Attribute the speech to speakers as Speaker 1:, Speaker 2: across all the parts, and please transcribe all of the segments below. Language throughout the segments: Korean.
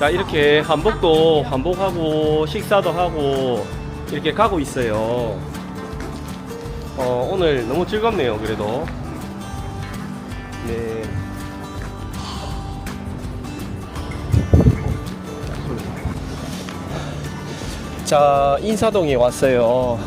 Speaker 1: 자 이렇게 한복도 한복하고 식사도 하고 이렇게 가고 있어요. 어, 오늘 너무 즐겁네요. 그래도 네. 자 인사동에 왔어요.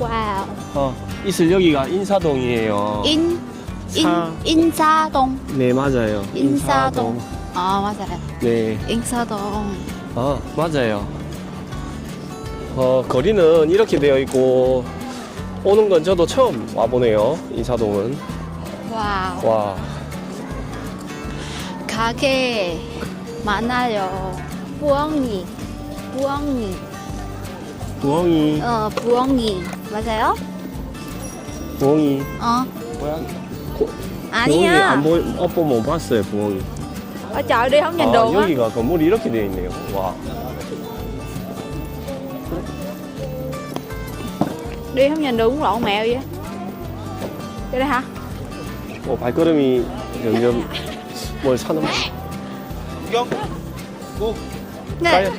Speaker 2: Wow.
Speaker 1: 어, 있을 여기가 인사동이에요.
Speaker 2: In
Speaker 1: 사-
Speaker 2: 인사동.
Speaker 1: 네 맞아요.
Speaker 2: 인사동. 아 맞아요.
Speaker 1: 네.
Speaker 2: 인사동.
Speaker 1: 아 맞아요. 어 거리는 이렇게 되어 있고 오는 건 저도 처음 와보네요. 인사동은
Speaker 2: 와우.
Speaker 1: 와
Speaker 2: 가게 많아요. 부엉이. 부엉이.
Speaker 1: 부엉이
Speaker 2: 어 부엉이. 맞아요?
Speaker 1: 부엉이
Speaker 2: 어
Speaker 1: 고양이 부엉이
Speaker 2: 아니야.
Speaker 1: 안 보, 엇보 못 봤어요 부엉이.
Speaker 2: Ở chợ đi không nhìn
Speaker 1: 아
Speaker 2: được á.
Speaker 1: 여기가 건물이 이렇게 되어 있네요. 와
Speaker 2: Đi không nhìn được cũng lộn mèo vậy. Đi đây hả?
Speaker 1: 어, 발걸음이 점점 뭘 사는
Speaker 3: 구경? 고?
Speaker 2: Nè,
Speaker 1: 가요.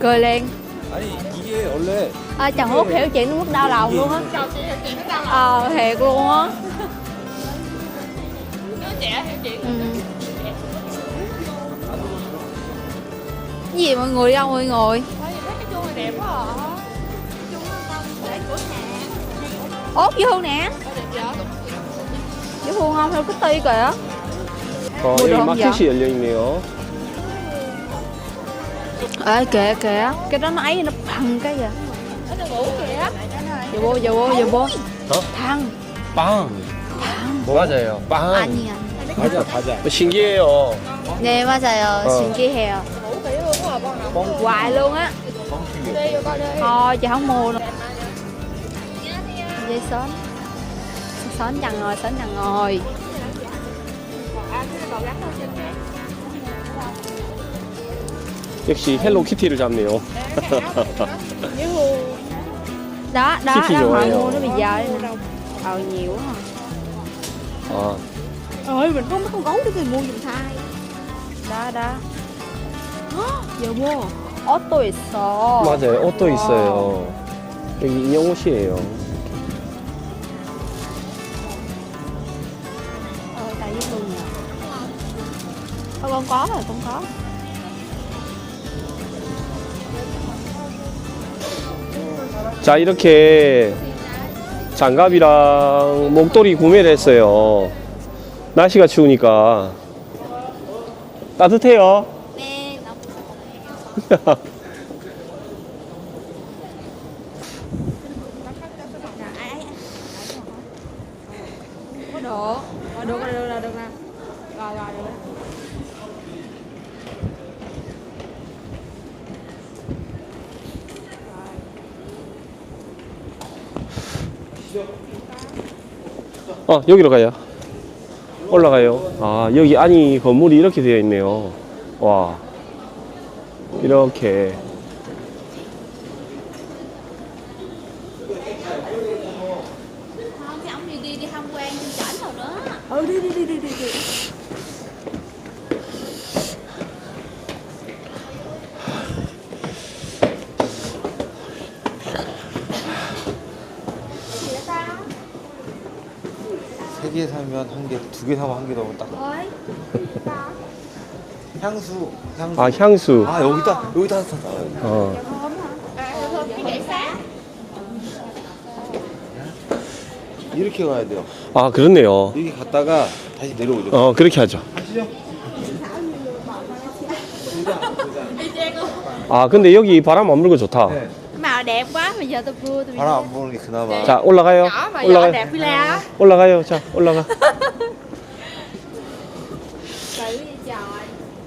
Speaker 2: cười liền.
Speaker 3: 아니 이게 원래
Speaker 2: À, chồng Út hiểu chuyện nó mất đau đầu luôn á. Ờ, thiệt luôn á. Ừ. Cái gì mọi người đâu mọi người? Ốt dễ thương nè. Dễ thương không? Theo cái ti kìa.
Speaker 1: 어,
Speaker 2: 뭐
Speaker 1: 여기
Speaker 2: 이런
Speaker 1: 마켓이 열려 있네요.
Speaker 2: Ê kìa kìa Cái đó nó ấy nó bằng cái kìa Nó ngủ kìa Giờ vô giờ vô giờ vô
Speaker 1: 어?
Speaker 2: Thằng
Speaker 1: 빵
Speaker 2: Thằng
Speaker 1: 맞아요. 빵
Speaker 2: 아니야
Speaker 3: 과자 과자
Speaker 1: 신기해요.
Speaker 2: 네 맞아요
Speaker 1: 어.
Speaker 2: 신기해요 Hoài luôn á Thôi chị không mua đâu Dây sến Sến dằn rồi sến dằn rồi
Speaker 1: 역시 헬로키티를 잡네요.
Speaker 2: Đó đó
Speaker 1: Kitty
Speaker 2: đó mọi
Speaker 1: 좋아해요.
Speaker 2: mua nó bây giờ đây nè Ờ nhiều quá
Speaker 1: 아,
Speaker 2: Ơi mình có mấy con gấu để mình mua giùm thai Đó đó 여보 옷도 있어
Speaker 1: 맞아요. 옷도 있어요. 여기 인형 옷이에요.
Speaker 2: Ờ, tại với mình nhờ Ờ, con có rồi, con có
Speaker 1: 자, 이렇게 장갑이랑 목도리 구매를 했어요. 날씨가 추우니까 따뜻해요.
Speaker 2: 네, 너무
Speaker 1: 어, 여기로 가요. 올라가요. 아, 여기 안이 건물이 이렇게 되어 있네요. 와. 이렇게.
Speaker 2: không thì ông đi đi đi tham quan trên trển rồi đó
Speaker 4: Ừ đi đi đi đi đi, đi.
Speaker 3: 세 개 사면 한 개, 두 개 사면 한개 넣으면 딱 향수 향수
Speaker 1: 아, 향수.
Speaker 3: 아 여기다 여기다 다
Speaker 1: 어.
Speaker 3: 이렇게 가야 돼요
Speaker 1: 아, 그렇네요.
Speaker 3: 여기 갔다가 다시 내려오죠
Speaker 1: 어, 그렇게 하죠.
Speaker 3: 하시죠
Speaker 1: 아, 근데 여기 바람 안 불고 좋다.
Speaker 3: 네.
Speaker 2: Đẹp quá mà giờ tôi vừa tôi
Speaker 3: 바람 안 부는 게 그나마
Speaker 1: 자, 올라가요.
Speaker 2: nhỏ mà vỏ
Speaker 1: 올라가요.
Speaker 2: đẹp phi la
Speaker 1: 올라가요. 자, 올라가.
Speaker 2: Tự đi trời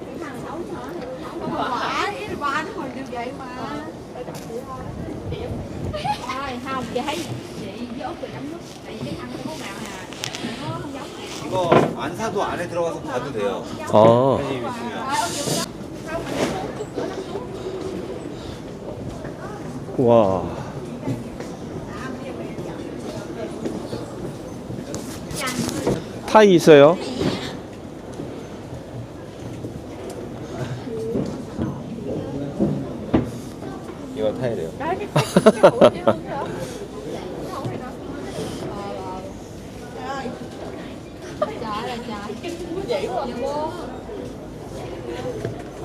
Speaker 2: Cái thằng xấu này Không phải Cái ba nó hồi như vậy mà Thôi không chị thấy Chị với Út rồi đấm nước Tại vì cái thằng có mèo nè Nó không giống mèo
Speaker 3: 이거 안 사도 안에 들어가서 봐도 돼요
Speaker 1: 아,
Speaker 3: 관심 있으면
Speaker 1: 와. 타이 있어요?
Speaker 3: 이거 타이래요.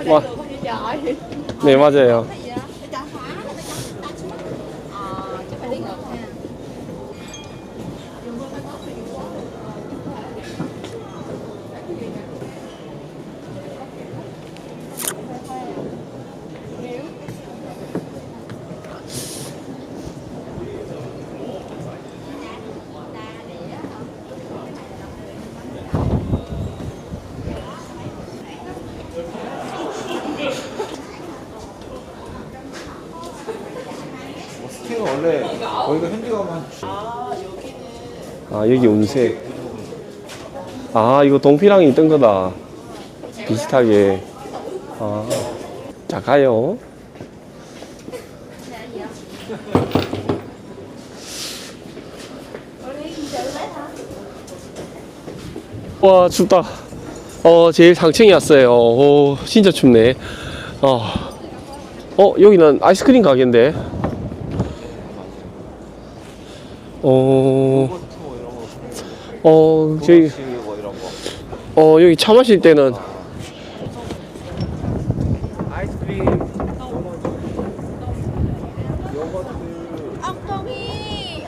Speaker 1: 와. 네 맞아요.
Speaker 3: 원래 거기가 현지 가면 한
Speaker 1: 아, 여기 운세. 아, 이거 동피랑이 있던 거다. 비슷하게. 아. 자, 가요. 와, 춥다. 어, 제일 상층에 왔어요. 오, 진짜 춥네. 어, 어, 여기는 아이스크림 가게인데. 어,
Speaker 3: 요거트 뭐 이런 거.
Speaker 1: 어, 저희,
Speaker 3: 도넛 뭐 이런 거.
Speaker 1: 어, 여기 차 마실 때는
Speaker 3: 아이스크림.
Speaker 2: 엉덩이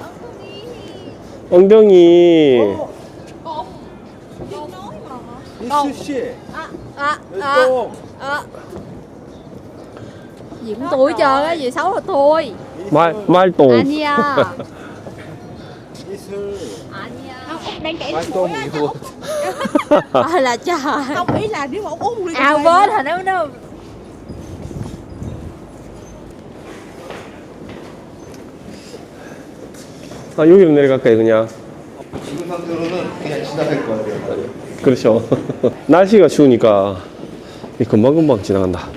Speaker 2: 엉덩이
Speaker 1: 엉덩이.
Speaker 3: 이수 씨.
Speaker 2: à à
Speaker 3: 똥.
Speaker 2: à gì cũng tôi hết trơn á gì xấu là tôi
Speaker 1: 말, 말똥.
Speaker 2: 아니야
Speaker 3: 이슬.
Speaker 2: 아니야 đang kể
Speaker 3: 말똥이고.
Speaker 2: à là trời
Speaker 4: không ý là nếu mà ông uống cà phê
Speaker 2: quên hồi đó nó
Speaker 1: 아, 여기로 내려갈까요, 그냥?
Speaker 3: 지금 상태로는 그냥 지나갈 것 같아요.
Speaker 1: 그렇죠. 날씨가 추우니까 이 금방금방 지나간다.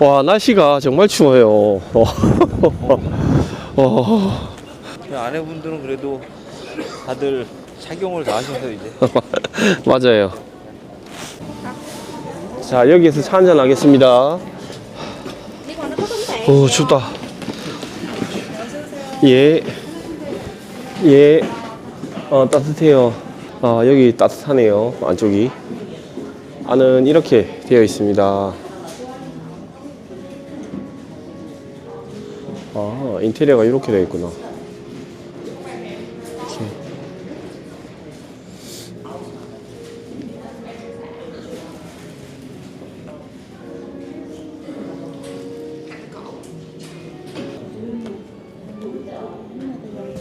Speaker 1: 와, 날씨가 정말 추워요. 어. 어.
Speaker 3: 그 아내분들은 그래도 다들 착용을 다 하셔서 이제.
Speaker 1: 맞아요. 자, 여기에서 차 한잔 하겠습니다. 오, 춥다. 예. 예. 어, 따뜻해요. 아, 여기 따뜻하네요. 안쪽이. 안은 이렇게 되어 있습니다. 아, 인테리어가 이렇게 되어 있구나.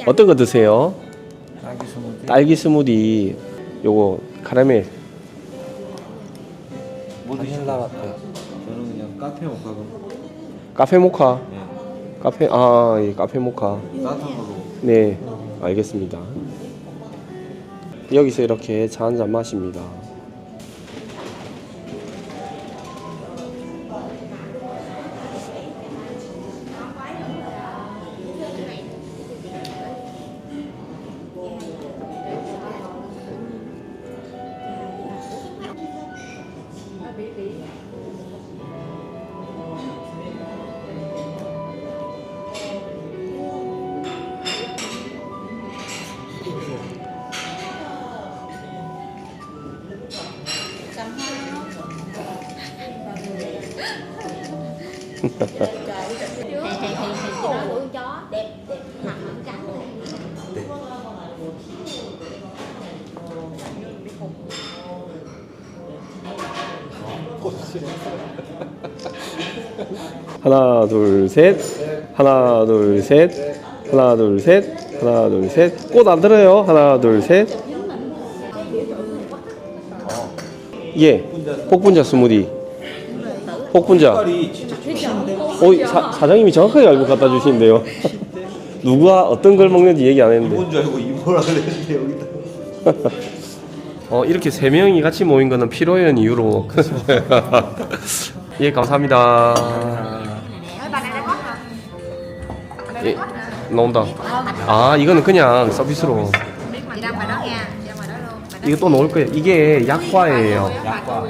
Speaker 1: 어떤 거 드세요?
Speaker 3: 딸기 스무디.
Speaker 1: 딸기 스무디 요거 카라멜
Speaker 3: 바닐라 라떼. 저는 그냥 카페 모카고.
Speaker 1: 카페 모카
Speaker 3: 네.
Speaker 1: 카페 아 예, 카페 모카. 네 알겠습니다 여기서 이렇게 차 한 잔 마십니다 하나 둘 셋. 하나 둘 셋. 하나 둘 셋. 하나 둘 셋. 꽃 안 들어요? 하나 둘셋예. 예. 복분자 스무디
Speaker 3: 좋은데.
Speaker 1: 어, 사, 사장님이 정확하게 알고 갖다 주시는데요 누가 어떤 걸 먹는지 얘기 안 했는데
Speaker 3: 이건 줄 알고 이모라 그랬는데 여기다.
Speaker 1: 어, 이렇게 세 명이 같이 모인 거는 필요한 이유로. 예, 감사합니다. 예, 나온다. 아, 이거는 그냥 서비스로. 이거 또 넣을 거예요. 이게 약과예요.
Speaker 3: 약과.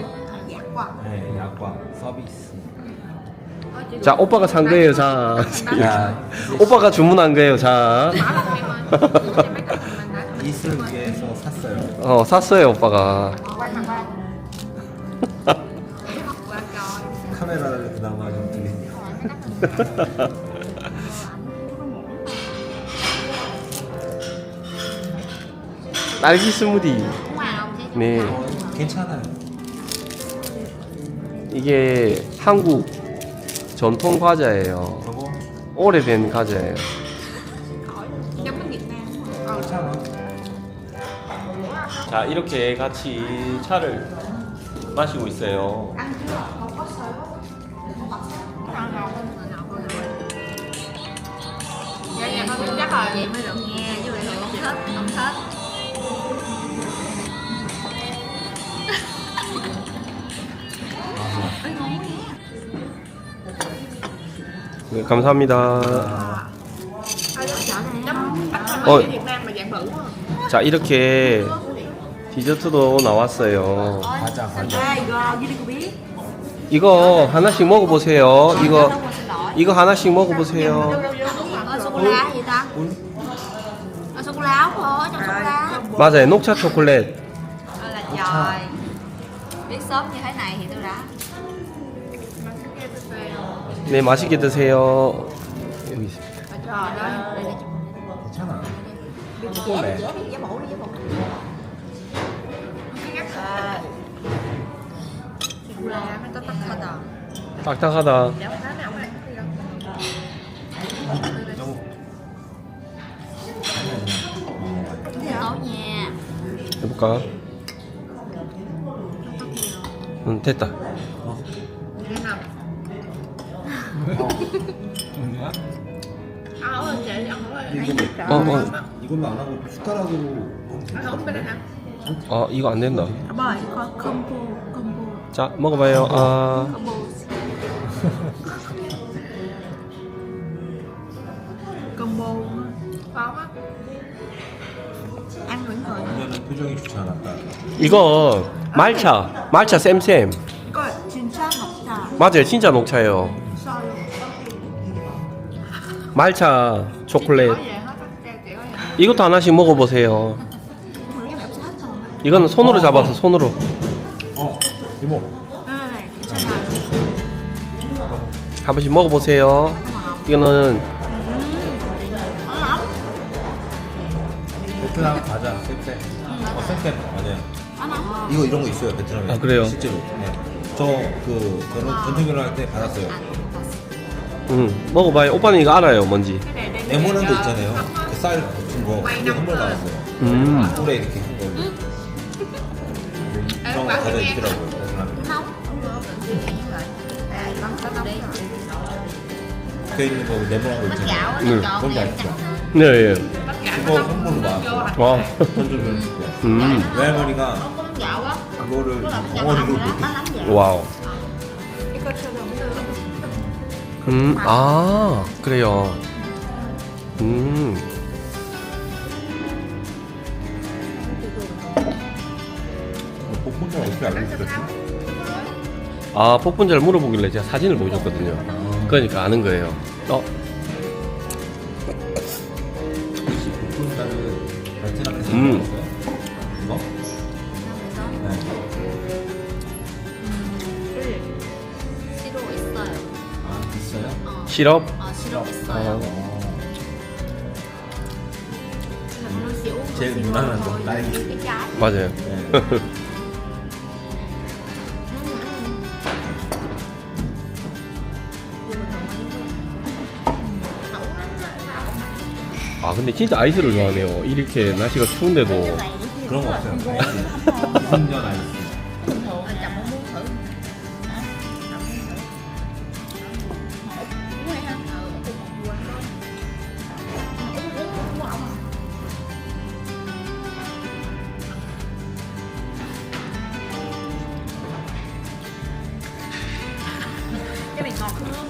Speaker 3: 네, 약과 서비스.
Speaker 1: 자, 오빠가 산 거예요, 자.
Speaker 3: 야,
Speaker 1: 오빠가 주문한 거예요, 자.
Speaker 3: 이슬 위해서 샀어요.
Speaker 1: 어, 샀어요, 오빠가.
Speaker 3: 카메라를 그나마 좀 들리네요.
Speaker 1: 딸기 스무디. 네.
Speaker 3: 어, 괜찮아요.
Speaker 1: 이게 한국 전통 과자예요. 오래된 과자예요. 자, 이렇게 같이 차를 마시고 있어요. 네, 감사합니다. 어, 자, 이렇게 디저트도 나왔어요.
Speaker 3: 과자, 과자.
Speaker 4: 이거
Speaker 1: 하나씩 먹어보세요. 이거, 이거 하나씩 먹어보세요. 맞아요. 녹차 초콜릿.
Speaker 2: Biết sớm như thế này thì tôi đã
Speaker 1: 네, 맛있게 드세요. 여기 있습니다.
Speaker 3: 괜찮아.
Speaker 2: à
Speaker 1: 딱딱하다. 해볼까? 응, 됐다. 어, 어,
Speaker 3: 이걸로 안 하고 숟가락으로.
Speaker 1: 아, 이거 안 된다.
Speaker 4: Bà có combo combo
Speaker 1: 자, 먹어봐요. 아,
Speaker 4: ăn vẫn còn
Speaker 3: 오늘은 표정이 좋지 않았다.
Speaker 1: 이거 말차, 말차 쌤쌤.
Speaker 4: 이거 진짜 녹차
Speaker 1: 맞아요, 진짜 녹차예요. 말차 초콜릿.
Speaker 4: kiểu vậy
Speaker 1: 이것도 하나씩 먹어보세요. 이거는 손으로 잡아서 손으로.
Speaker 3: 어, 이모.
Speaker 4: 괜찮아
Speaker 1: 한 번씩 먹어보세요. 이거는
Speaker 3: 베트남 과자 쌤쌤. 어, 쌤쌤 맞아요. 이거 이런 거 있어요 베트남에.
Speaker 1: 아, 그래요?
Speaker 3: 실제로. 네. 저그 결혼 전통 결혼할 때 받았어요.
Speaker 1: 음, 먹어봐요. 오빠는 이거 알아요, 뭔지.
Speaker 3: 네모난 거 있잖아요. 그 쌀 붙은 거 그거 선물 받았어요.
Speaker 1: 음,
Speaker 3: 꿀에 이렇게 한 거. 이런 거 과자 있더라고요. 베트남에. 붙어 있는 거 네모난 거 있잖아요.
Speaker 1: 음.
Speaker 3: 뭔지 아시죠?
Speaker 1: 네, 예.
Speaker 3: 그거 선물로 받았어요.
Speaker 1: 와,
Speaker 3: 전주변 거.
Speaker 1: 음,
Speaker 3: 외할머니가 그거를 덩어리로 이렇게
Speaker 1: 와우. 음, 아, 그래요. 음,
Speaker 3: 복분자 어떻게 알고 있었지?
Speaker 1: 아, 폭분자를 물어보길래 제가 사진을 보여줬거든요. 그러니까 아는 거예요. 어,
Speaker 3: 혹시 복분자는 베트남에서
Speaker 1: 음. 시럽? 아,
Speaker 2: 있어요
Speaker 3: 어. 제일 무난한 건 딸기.
Speaker 1: 맞아요.
Speaker 3: 네.
Speaker 1: 아, 근데 진짜 아이스를 좋아하네요. 이렇게 날씨가 추운데도.
Speaker 3: 그런 거 없어요. 아이스. 아이스.
Speaker 4: 挺好吃的